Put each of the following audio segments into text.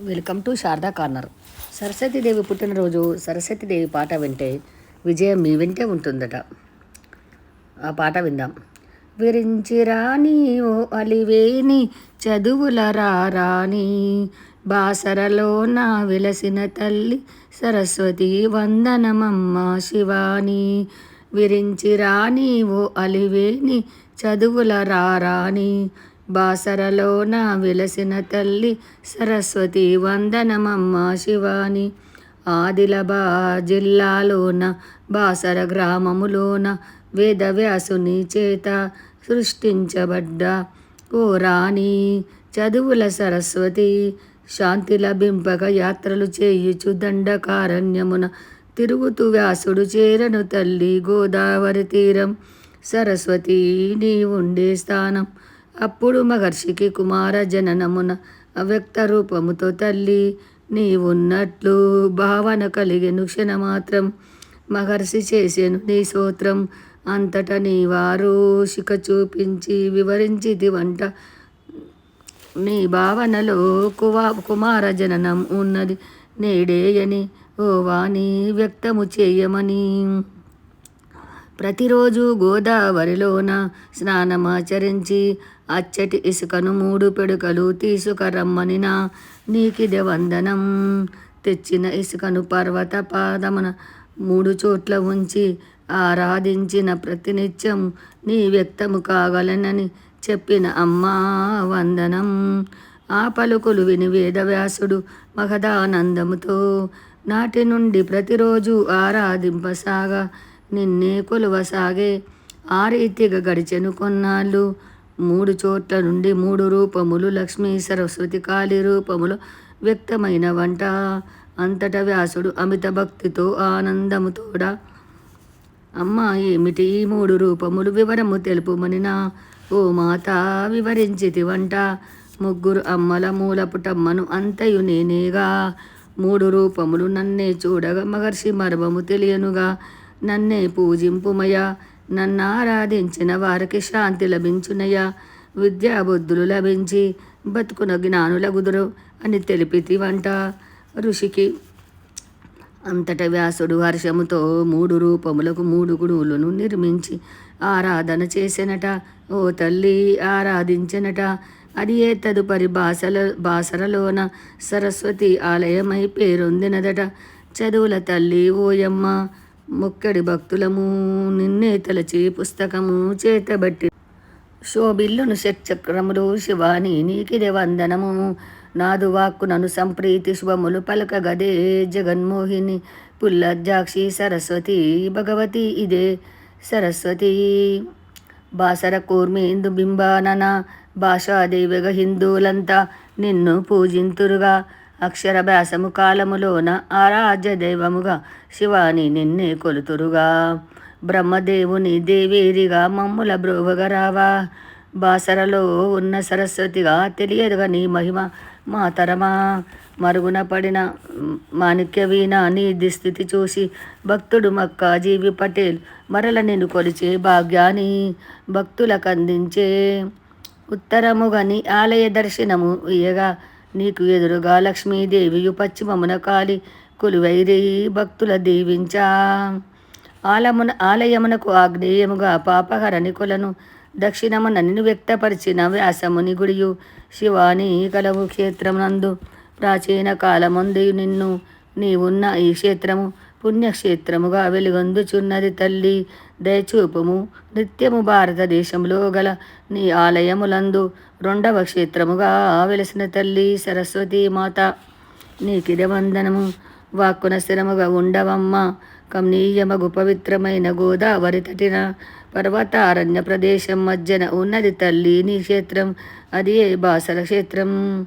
Welcome to Sharada corner Saraswatidevi పుట్టినరోజు సరస్వతీదేవి పాట వింటే విజయం మీ వెంటే ఉంటుందట. ఆ పాట విందాం. విరించి రాని ఓ అలివేని చదువుల రారాని బాసరలో నా విలసిన తల్లి సరస్వతి వందనమమ్మ శివాని. విరించి రాని ఓ అలివేని చదువుల రారాని బాసరలోన విలసిన తల్లి సరస్వతి వందనమమ్మ శివాని. ఆదిలబా జిల్లాలోన బాసర గ్రామములోన వేదవ్యాసుని చేత సృష్టించబడ్డ. ఓ రాణి చదువుల సరస్వతి శాంతి లభింపక యాత్రలు చేయుచు దండకారణ్యమున తిరుగుతూ వ్యాసుడు చేరను తల్లి గోదావరి తీరం. సరస్వతి నీ ఉండే స్థానం అప్పుడు మహర్షికి కుమార జననమున అవ్యక్త రూపముతో తల్లి నీవున్నట్లు భావన కలిగెను క్షణమాత్రం మహర్షి చేసెను నీ సూత్రం. అంతటా నీ వారు శిఖ చూపించి వివరించిది వంట. నీ భావనలో కువా కుమార జననం ఉన్నది. నేడేయని ఓ వాణి వ్యక్తము చేయమని. ప్రతిరోజు గోదావరిలోన స్నానమాచరించి అచ్చటి ఇసుకను మూడు పెడుకలు తీసుకురమ్మనిన నీకిదే వందనం. తెచ్చిన ఇసుకను పర్వత పాదమున మూడు చోట్ల ఉంచి ఆరాధించిన ప్రతినిత్యం నీ వ్యక్తము కాగలనని చెప్పిన అమ్మా వందనం. ఆ పలుకులు విని వేదవ్యాసుడు మహదానందముతో నాటి నుండి ప్రతిరోజు ఆరాధింపసాగా నిన్నే కొలువసాగే ఆ రీతిగా గడిచెను కొన్నాళ్ళు. మూడు చోట్ల నుండి మూడు రూపములు లక్ష్మీ సరస్వతి కాళీ రూపములు వ్యక్తమైన వంట అంతట వ్యాసుడు అమిత భక్తితో ఆనందముతోడా? అమ్మ ఏమిటి ఈ మూడు రూపములు వివరము తెలుపుమనినా? ఓ మాత వివరించితి వంట ముగ్గురు అమ్మల మూలపుటమ్మను అంతయు నేనేగా. మూడు రూపములు నన్నే చూడగా మహర్షి మర్మము తెలియనుగా. నన్నే పూజింపుమయ నన్ను ఆరాధించిన వారికి శాంతి లభించునయ్యా. విద్యాబుద్ధులు లభించి బతుకున జ్ఞానులగుదురు అని తెలిపితి వంట ఋషికి అంతట వ్యాసుడు హర్షముతో మూడు రూపములకు మూడు గుణువులను నిర్మించి ఆరాధన చేసినట. ఓ తల్లి ఆరాధించినట. అది ఏ తదుపరి భాషల బాసరలోన సరస్వతి ఆలయమై పేరొందినదట. చదువుల తల్లి ఓయమ్మ. ముక్కడి భక్తులము నిన్నే తలచి పుస్తకము చేతబట్టి శోభిల్లును షట్చక్రములు శివాని నీకిదే వందనము. నాదు వాక్కు నను సంప్రీతి శుభములు పలక గదే జగన్మోహిని పుల్లజాక్షి సరస్వతి భగవతి ఇదే సరస్వతి. బాసర కూర్మేందు బింబానన భాషాదేవిగ హిందువులంతా నిన్ను పూజింతురుగా. అక్షర వ్యాసము కాలములోన ఆరాధ్య దైవముగా శివాని నిన్నే కొలుతురుగా. బ్రహ్మదేవుని దేవేరిగా మమ్ముల బ్రోవగరావా. బాసరలో ఉన్న సరస్వతిగా తెలియదుగా నీ మహిమ మాతరమా. మరుగున పడిన మాణిక్య వీణ నీ దుస్థితి చూసి భక్తుడు మక్క జీవి పటేల్ మరల నిన్ను కొలిచే భాగ్యాన్ని భక్తులకు అందించే ఉత్తరముగని ఆలయ దర్శనము ఇయగా నీకు ఎదురుగా లక్ష్మీదేవియు పశ్చిమమున కాలి కొలువైరి భక్తుల దీవించా. ఆలమున ఆలయమునకు ఆగ్నేయముగా పాపహరణికులను దక్షిణమున నిన్ను వ్యక్తపరిచిన వ్యాసముని గుడియు శివాని కలవు క్షేత్రమునందు. ప్రాచీన కాలమందు నిన్ను నీవున్న ఈ క్షేత్రము పుణ్యక్షేత్రముగా వెలుగొందుచున్నది తల్లి. దయచూపుము. నిత్యము భారతదేశంలో గల నీ ఆలయములందు రెండవ క్షేత్రముగా వెలసిన తల్లి సరస్వతీ మాత. నీకిద వందనము. వాక్కున స్థిరముగా ఉండవమ్మ. కమనీయమగు పవిత్రమైన గోదావరి తటిన పర్వతారణ్య ప్రదేశం మధ్యన ఉన్నది తల్లి నీ క్షేత్రం. అది ఏ బాసల క్షేత్రం?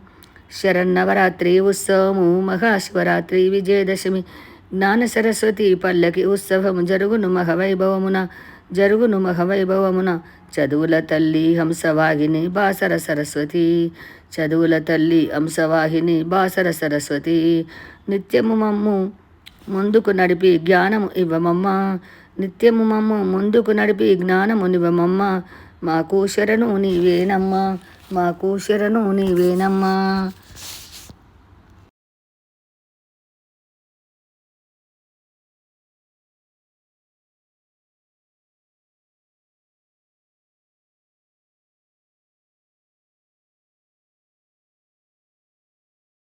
శరన్నవరాత్రి ఉత్సవము. మహాశివరాత్రి విజయదశమి. జ్ఞాన సరస్వతి పల్లకి ఉత్సవము జరుగును మహవైభవమున జరుగును మహవైభవమున చదువుల తల్లి హంసవాహిని బాసర సరస్వతి చదువుల తల్లి హంసవాహిని బాసర సరస్వతి. నిత్యము మమ్ము ముందుకు నడిపి జ్ఞానము ఇవ్వమమ్మ. నిత్యము మమ్ము ముందుకు నడిపి జ్ఞానము నివ్వమమ్మ మాకు శరణు నీవేనమ్మా. మాకు శరణు నీవేనమ్మా.